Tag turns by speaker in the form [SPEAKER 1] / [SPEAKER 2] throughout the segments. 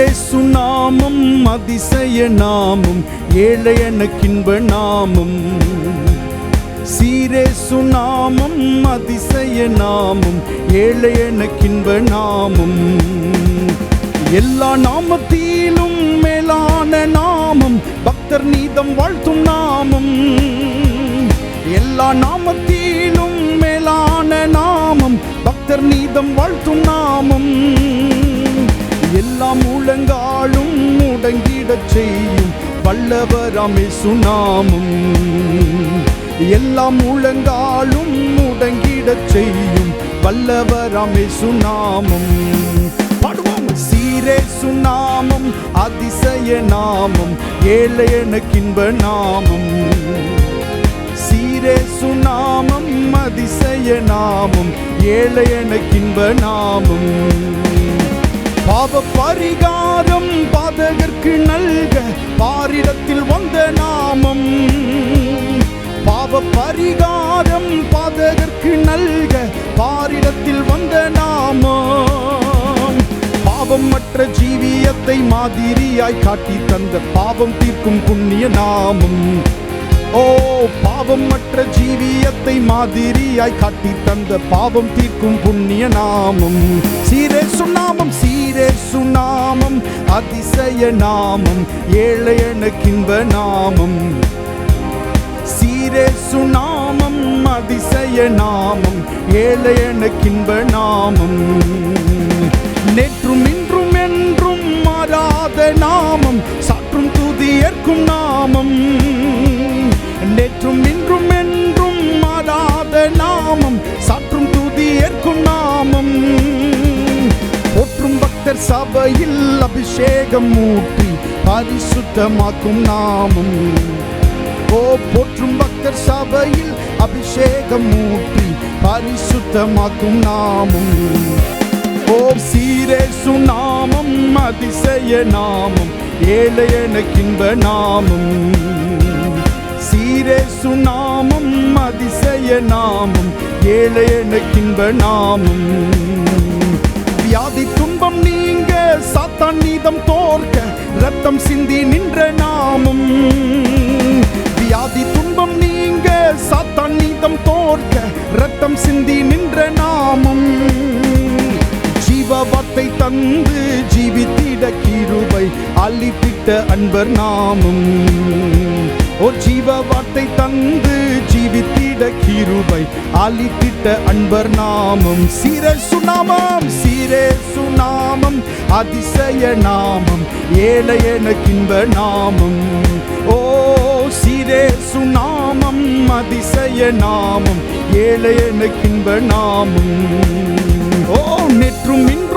[SPEAKER 1] இயேசு நாமம் அதிசய நாமம் ஏழை எனக்கின்ப நாமம். சீரேசு நாமம் அதிசய நாமம் ஏழை எனக்கின்ப நாமம். எல்லா நாமத்திலும் மேலான நாமம் பக்தர் நீதம் வாழ்த்தும் நாமம். எல்லா நாமத்திலும் மேலான நாமம் பக்தர் நீதம் வாழ்த்தும் நாமம். முடங்கிடச் செய்யும் வல்லவராமே சுனாமம் எல்லாம் முழங்காலும் முடங்கிடச் செய்யும் வல்லவராமே சுனாமும் பாடுவோம் சீரே சுனாமம் அதிசய நாமம் ஏழை எனக்கின்ப நாமம். சீரே சுனாமம் அதிசய நாமம் ஏழை எனக்கின்ப நாமம். பாவ பரிகாரம் பாதகர்க்கு நல்க பாரிடத்தில் வந்த நாமம். பாவ பரிகாரம் பாதகர்க்கு நல்க பாரிடத்தில் வந்த நாமம். பாவம் மற்ற ஜீவியத்தை மாதிரியாய் காட்டி தந்த பாவம் தீர்க்கும் புண்ணிய நாமம். ஓ பாவம் மற்ற ஜீவியத்தை மாதிரியாய் காட்டி தந்த பாவம் தீர்க்கும் புண்ணிய நாமம். சீரே சுண்ணாமம் சீரே சுண்ணாமம் அதிசய நாமம் ஏழை கிம்ப நாமம். சீரே சுநாமம் அதிசய நாமம் ஏழை எனக்கின்ப நாமம். நேற்றும் இன்றும் என்றும் மாறாத நாமம் சாற்றும் துதி ஏற்கும் நாமம் துதி நாமம். போற்றும் பக்தர் சபையில் அபிஷேகம் ஊற்றி பரிசுத்தமாக்கும் நாமம். ஓ போற்றும் பக்தர் சபையில் அபிஷேகம் ஊற்றி பரிசுத்தமாக்கும் நாமம். ஓ சீரேசு நாமம் அதிசய நாமம் ஏழை எனக்கின்ப நாமம். சீரே நாமம் அதிசய நாமம் ஏழை எனக்கின்ப நாமம். வியாதி துன்பம் நீங்க சாத்தான் நீதம் தோற்க ரத்தம் சிந்தி நின்ற நாமம். வியாதி துன்பம் நீங்க சாத்தான் நீதம் தோற்க ரத்தம் சிந்தி நின்ற நாமம். ஜீவ தந்து ஜீவித்திட கிருபை அள்ளித்திட்ட அன்பர் நாமம். ஓ ஜீவ வார்த்தை தந்து ஜீவித்திட கிருபை. அளித்திட்ட அன்பர் நாமம். சீரே சுநாமம். சீரே சுநாமம். அதிசய நாமம். ஏழை எனக்கின்ப நாமம். ஓ சீரே சுநாமம். அதிசய நாமம். ஏழை எனக்கின்ப நாமம். ஓ நெற்றும் இன்றும்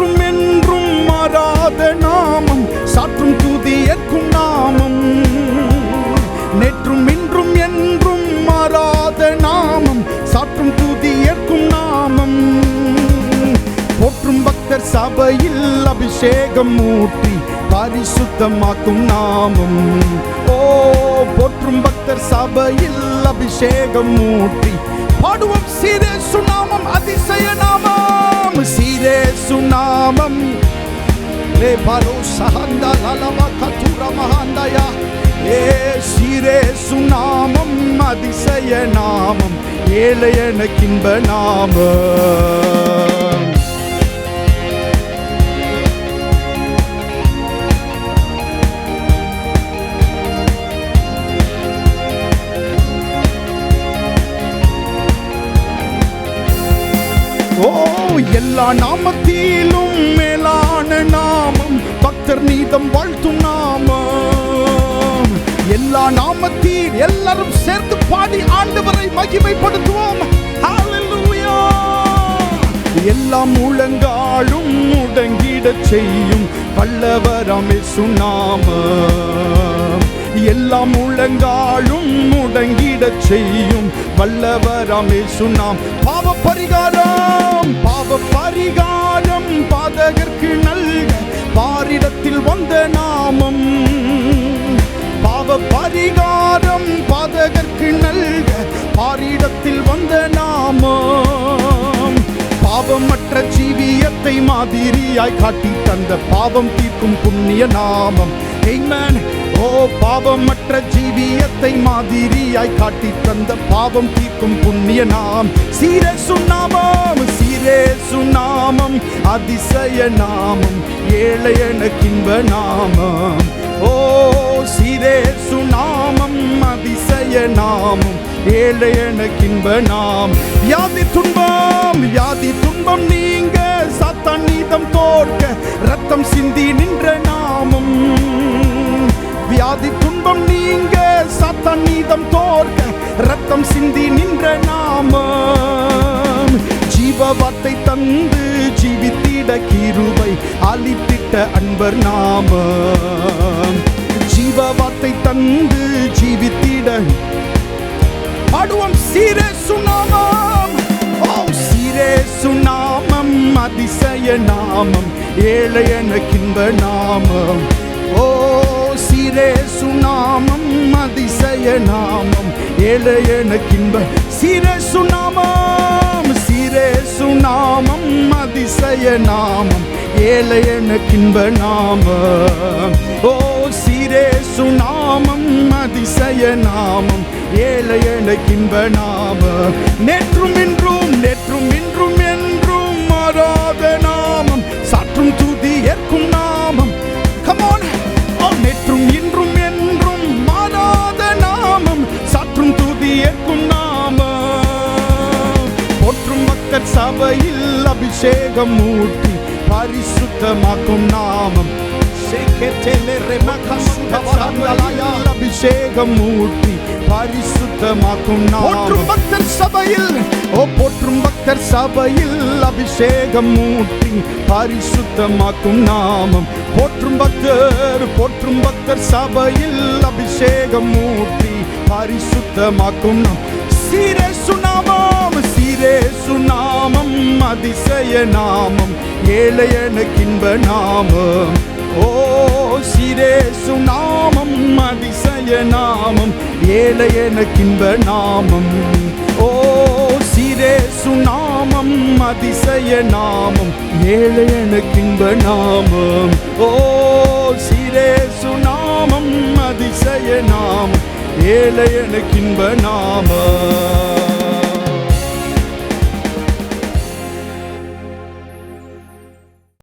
[SPEAKER 1] அநேகர் சபையில் அபிஷேகம் ஊற்றி பரிசுத்தமாக்கும் நாமம். ஓ போற்றும் பக்தர் சபையில் அபிஷேகம் ஊற்றி பாடுவோம். சீரே சுனாமம் அதிசய நாமம் சீரே சுனாமம் லே பாலோ சஹந்தா லலவ கத்துர மஹாந்தயா ஏ சீரே சுனாமம் அதிசய நாமம் ஏழை எனக்கின்ப நாமம் எல்லா நாமத்திலும் மேலான நாமம். பக்தர் நீதம் வாழ்த்தும் நாமம். எல்லா நாமத்தில் எல்லாரும் சேர்ந்து பாடி ஆண்டவரை மகிமைப்படுத்துவோம். Hallelujah. எல்லா முழங்காலும் முடங்கிடச் செய்யும். வல்லவராமே சுண்ணாமம் எல்லாம் முழங்காலும் முடங்கிடச் செய்யும் வல்லவராமே சுண்ணாம் பாவ பரிகாரம் பாவ பரிகாரம் பாதகர்க்கு பாவமற்ற ஜீவியத்தை மாதிரியாய் காட்டி தந்த பாவம் தீர்க்கும் புண்ணிய நாமம். Amen. ஓ பாவமற்ற ஜீவியத்தை மாதிரியாய் காட்டி தந்த பாவம் தீர்க்கும் புண்ணிய நாம். சீரே சுண்ணாமம் சீரே சுண்ணாமம் அதிசய நாமம் ஏழை கிம்ப நாமம். ஓ சீரே சுநாமம் அதிசய நாமம். ஏழை எனக்கின்ப நாம். வியாதி துன்பம் வியாதி துன்பம் நீங்க. சாத்தான் நீதம் தோற்க ரத்தம் சிந்தி நின்ற நாமம். வியாதி துன்பம் நீங்க சாத்தான் நீதம் தோற்க ரத்தம் சிந்தி நின்ற நாமம். ஜீவ வார்த்தை தந்து ஜீவித்திட கிருபை அளித்திட்ட அன்பர் நாமம். ஜீவ வார்த்தை தந்து ஜீவித்திட பாடுவோம். சீரே சுனாமம் ஓ சீரே சுனாமம் அதிசய நாமம். ஏழை எனக்கின்ப நாமம். ஓ சீரே சுனாமம் அதிசய நாமம். ஏழை எனக்கின்ப சீரே சுனாமம் சீரே சுனாமம் அதிசய நாமம். ஏழை எனக்கின்ப நாமம். ஓ சீரே சுநாமம் அதிசய நாமம் ஏழை எனக்கின்ப நாமம். நேற்றும் இன்றும் நேற்றும் இன்றும் என்றும் மாறாத நாமம். சாற்றும் தூதி ஏற்கும் நாமம். கமோன் oh, நேற்றும் இன்றும் என்றும் மாறாத நாமம். சாற்றும் தூதி ஏற்கும் நாமம். போற்றும் மக்கள் சபையில் அபிஷேகம் ஊட்டி பரிசுத்தமாக்கும் நாமம். அபிஷேகம் ஊட்டி பரிசுத்தமாக்கும் போற்றும் பக்தர் சபையில் ஓ போற்றும் பக்தர் சபையில் அபிஷேகம் ஊட்டி பரிசுத்தமாக்கும் நாமம். போற்றும் பக்தர் போற்றும் பக்தர் சபையில் அபிஷேகம் ஊட்டி பரிசுத்தமாக்கும் நாம் சீரே சுநாமம் சீரே சுநாமம் அதிசய நாமம் ஏழை எனக்கின்ப நாமம். ஓ சீரே சுநாமம் அதிசய நாமம் ஏழை எனக்கின்ப நாமம். ஓ சிரேசு நாமம் அதிசய நாமம் ஏழை எனக்கின்ப நாமம். ஓ சிரேசு நாமம் அதிசய நாமம் ஏழை எனக்கின்ப நாமம்.